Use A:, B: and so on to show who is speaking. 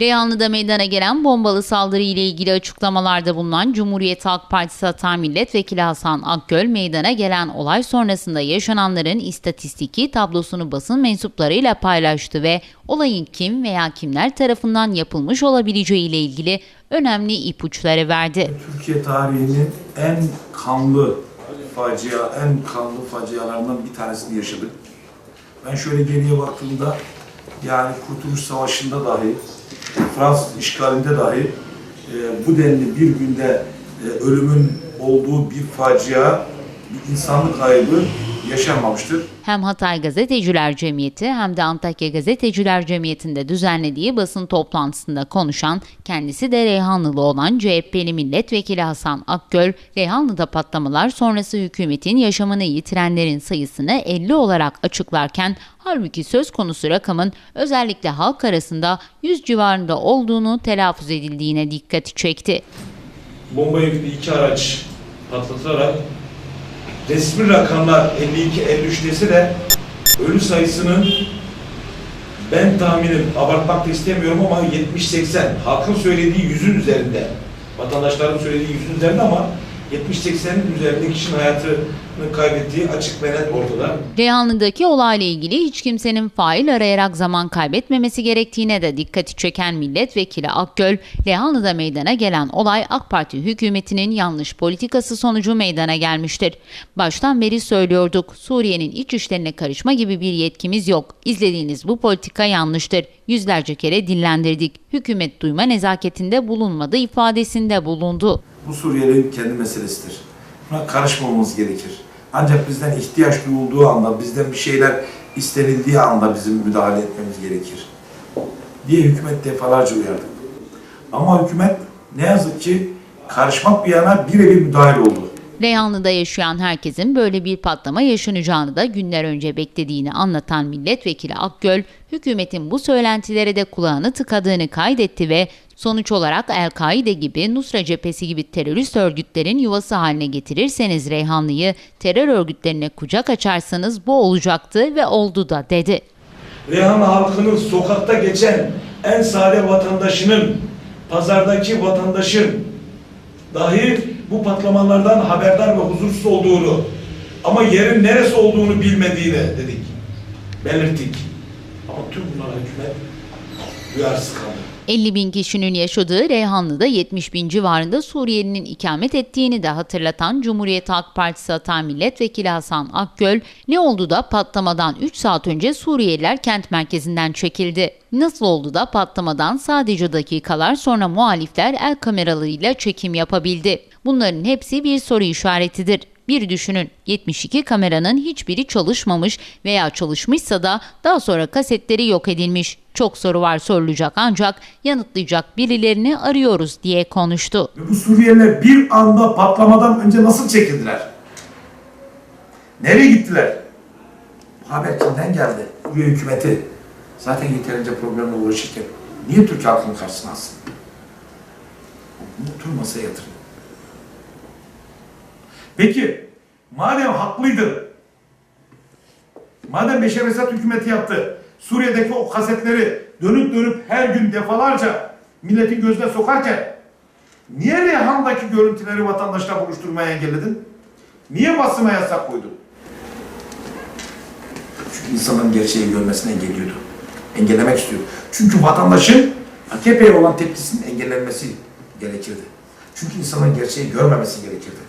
A: Reyhanlı'da meydana gelen bombalı saldırı ile ilgili açıklamalarda bulunan Cumhuriyet Halk Partisi Hata Milletvekili Hasan Akgöl, meydana gelen olay sonrasında yaşananların istatistiki tablosunu basın mensuplarıyla paylaştı ve olayın kim veya kimler tarafından yapılmış olabileceği ile ilgili önemli ipuçları verdi.
B: Türkiye tarihinin en kanlı facia, en kanlı facialarından bir tanesini yaşadık. Ben şöyle geriye baktığımda yani Kurtuluş Savaşı'nda dahi, Fransız işgalinde dahi e, bu denli bir günde e, ölümün olduğu bir facia, bir insanlık kaybı yaşanmamıştır.
A: Hem Hatay Gazeteciler Cemiyeti hem de Antakya Gazeteciler Cemiyeti'nde düzenlediği basın toplantısında konuşan, kendisi de Reyhanlılı olan CHP'li milletvekili Hasan Akgöl, Reyhanlı'da patlamalar sonrası hükümetin yaşamını yitirenlerin sayısını 50 olarak açıklarken, halbuki söz konusu rakamın özellikle halk arasında 100 civarında olduğunu telaffuz edildiğine dikkati çekti.
C: bomba yüklü iki araç patlatılarak resmi rakamlar 52-53 dese de ölü sayısının ben tahminim abartmak da istemiyorum ama 70-80 halkın söylediği yüzün üzerinde vatandaşların söylediği yüzün üzerinde ama 70-80'in üzerinde kişinin hayatını kaybettiği açık ve net ortada.
A: Reyhanlı'daki olayla ilgili hiç kimsenin fail arayarak zaman kaybetmemesi gerektiğine de dikkati çeken milletvekili Akgöl, Reyhanlı'da meydana gelen olay AK Parti hükümetinin yanlış politikası sonucu meydana gelmiştir. Baştan beri söylüyorduk, Suriye'nin iç işlerine karışma gibi bir yetkimiz yok. İzlediğiniz bu politika yanlıştır. Yüzlerce kere dillendirdik. Hükümet duyma nezaketinde bulunmadı ifadesinde bulundu.
B: Bu Suriyelilerin kendi meselesidir. Buna karışmamamız gerekir. Ancak bizden ihtiyaç duyulduğu anda, bizden bir şeyler istenildiği anda bizim müdahale etmemiz gerekir. Diye hükümet defalarca uyardı. Ama hükümet ne yazık ki karışmak bir yana birebir müdahil oldu.
A: Reyhanlı'da yaşayan herkesin böyle bir patlama yaşanacağını da günler önce beklediğini anlatan milletvekili Akgöl, hükümetin bu söylentilere de kulağını tıkadığını kaydetti ve sonuç olarak El-Kaide gibi Nusra Cephesi gibi terörist örgütlerin yuvası haline getirirseniz Reyhanlı'yı terör örgütlerine kucak açarsanız bu olacaktı ve oldu da dedi.
C: Reyhan halkının sokakta geçen en sade vatandaşının, pazardaki vatandaşın dahi bu patlamalardan haberdar ve huzursuz olduğunu ama yerin neresi olduğunu bilmediğini dedik, belirttik. Ama tüm bunlara hükümet duyarsız kaldı.
A: 50 bin kişinin yaşadığı Reyhanlı'da 70 bin civarında Suriyelinin ikamet ettiğini de hatırlatan Cumhuriyet Halk Partisi Hata Milletvekili Hasan Akgöl, ne oldu da patlamadan 3 saat önce Suriyeliler kent merkezinden çekildi? Nasıl oldu da patlamadan sadece dakikalar sonra muhalifler el kameralarıyla çekim yapabildi? Bunların hepsi bir soru işaretidir. Bir düşünün 72 kameranın hiçbiri çalışmamış veya çalışmışsa da daha sonra kasetleri yok edilmiş. Çok soru var sorulacak ancak yanıtlayacak birilerini arıyoruz diye konuştu.
B: Bu Suriyeliler bir anda patlamadan önce nasıl çekildiler? Nereye gittiler? Bu haber kimden geldi? Suriye hükümeti zaten yeterince problemle uğraşırken niye Türk halkının karşısına alsın? Bunu otur masaya yatırın. Peki, madem haklıydı, madem Beşer Esad hükümeti yaptı, Suriye'deki o kasetleri dönüp dönüp her gün defalarca milletin gözüne sokarken, niye Reyhan'daki görüntüleri vatandaşla buluşturmaya engelledin? Niye basına yasak koydun? Çünkü insanların gerçeği görmesini engelliyordu. Engellemek istiyordu. Çünkü vatandaşın AKP'ye olan tepkisinin engellenmesi gerekirdi. Çünkü insanların gerçeği görmemesi gerekirdi.